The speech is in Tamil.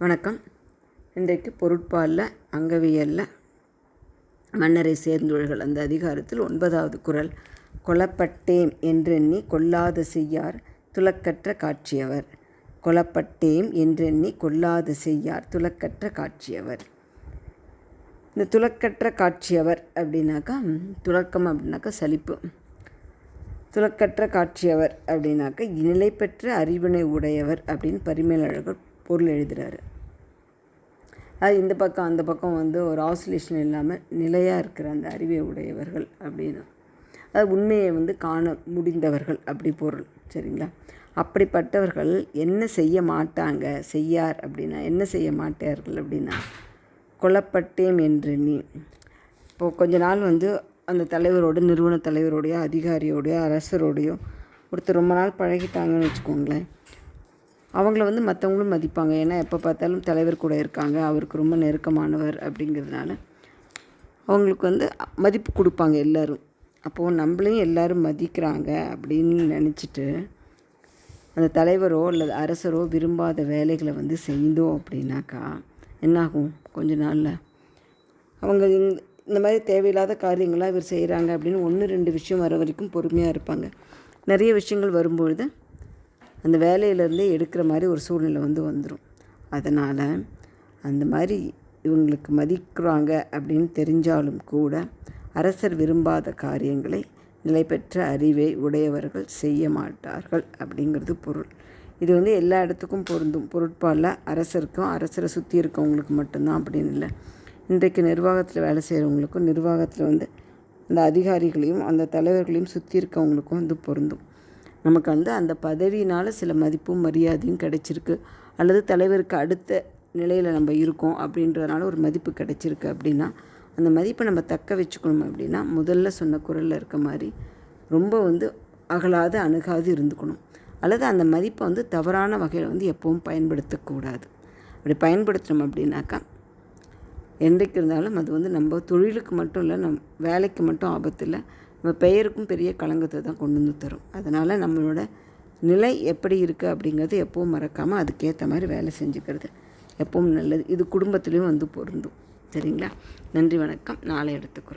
வணக்கம். இன்றைக்கு பொருட்பாலில் அங்கவியலில் மன்னரை சேர்ந்தொழுகள் அந்த அதிகாரத்தில் ஒன்பதாவது குரல் கொலப்பட்டேம் என்றெண்ணி கொல்லாத செய்யார் துலக்கற்ற காட்சியவர். கொலப்பட்டேம் என்றெண்ணி கொல்லாத செய்யார் துலக்கற்ற காட்சியவர். இந்த துலக்கற்ற காட்சியவர் அப்படின்னாக்கா துலக்கம் அப்படின்னாக்கா சலிப்பு. துலக்கற்ற காட்சியவர் அப்படின்னாக்கா நிலை பெற்ற அறிவினை உடையவர் அப்படின்னு பரிமேலழகர் பொருள் எழுதுகிறாரு அது இந்த பக்கம் அந்த பக்கம் வந்து ஒரு ஆசிலேஷன் இல்லாமல் நிலையாக இருக்கிற அந்த அறிவை உடையவர்கள் அப்படின்னு. அது உண்மையை வந்து காண முடிந்தவர்கள் அப்படி பொருள் சரிங்களா? அப்படிப்பட்டவர்கள் என்ன செய்ய மாட்டாங்க செய்யார் அப்படின்னா என்ன செய்ய மாட்டார்கள் அப்படின்னா கொல்லப்பட்டேன் என்று நீ. இப்போது கொஞ்ச நாள் வந்து அந்த தலைவரோட நிறுவன தலைவரோடையோ அதிகாரியோடையோ அரசரோடையோ ஒருத்தர் ரொம்ப நாள் பழகிட்டாங்கன்னு வச்சுக்கோங்களேன். அவங்கள வந்து மற்றவங்களும் மதிப்பாங்க. ஏன்னா எப்போ பார்த்தாலும் தலைவர் கூட இருக்காங்க. அவருக்கு ரொம்ப நெருக்கமானவர் அப்படிங்கிறதுனால அவங்களுக்கு வந்து மதிப்பு கொடுப்பாங்க எல்லோரும். அப்போது நம்மளையும் எல்லோரும் மதிக்கிறாங்க அப்படின்னு நினச்சிட்டு அந்த தலைவரோ அல்லது அரசரோ விரும்பாத வேலைகளை வந்து செய்தோம் அப்படின்னாக்கா என்னாகும்? கொஞ்ச நாளில். அவங்க இந்த மாதிரி தேவையில்லாத காரியங்களாக இவர் செய்கிறாங்க அப்படின்னு ஒன்று ரெண்டு விஷயம் வர வரைக்கும் பொறுமையாக இருப்பாங்க. நிறைய விஷயங்கள் வரும்பொழுது அந்த வேலையிலேருந்தே எடுக்கிற மாதிரி ஒரு சூழ்நிலை வந்து வந்துடும் அதனால் அந்த மாதிரி இவங்களுக்கு மதிக்கிறாங்க அப்படின்னு தெரிஞ்சாலும் கூட அரசர் விரும்பாத காரியங்களை நிலைபெற்ற அறிவை உடையவர்கள் செய்ய மாட்டார்கள் அப்படிங்கிறது பொருள். இது வந்து எல்லா இடத்துக்கும் பொருந்தும். பொருட்பாலில் அரசருக்கும் அரசரை சுற்றி இருக்கவங்களுக்கு மட்டும்தான் அப்படின்னு இல்லை. இன்றைக்கு நிர்வாகத்தில் வேலை செய்கிறவங்களுக்கும் நிர்வாகத்தில் வந்து அந்த அதிகாரிகளையும் அந்த தலைவர்களையும் சுற்றி இருக்கவங்களுக்கும் வந்து பொருந்தும். நமக்கு வந்து அந்த பதவியினால் சில மதிப்பும் மரியாதையும் கிடைச்சிருக்கு. அல்லது தலைவருக்கு அடுத்த நிலையில் நம்ம இருக்கோம் அப்படின்றதுனால ஒரு மதிப்பு கிடைச்சிருக்கு அப்படின்னா அந்த மதிப்பை நம்ம தக்க வச்சுக்கணும் அப்படின்னா முதல்ல சொன்ன குரலில் இருக்க மாதிரி ரொம்ப வந்து அகலாது அணுகாது இருந்துக்கணும். அல்லது அந்த மதிப்பை வந்து தவறான வகையில் வந்து எப்பவும் பயன்படுத்தக்கூடாது. அப்படி பயன்படுத்தணும் அப்படின்னாக்கா என்றைக்கு இருந்தாலும் அது வந்து நம்ம தொழிலுக்கு மட்டும் இல்லை நம் வேலைக்கு மட்டும் ஆபத்து இல்லை நம்ம பெயருக்கும் பெரிய களங்கத்தை தான் கொண்டு வந்து தரும். அதனால் நம்மளோட நிலை எப்படி இருக்குது அப்படிங்கிறது எப்பவும் மறக்காமல் அதுக்கேற்ற மாதிரி வேலை செஞ்சுக்கிறது எப்பவும் நல்லது. இது குடும்பத்துலேயும் வந்து பொருந்தும். சரிங்களா? நன்றி வணக்கம். நாளை எடுத்துக்கிறோம்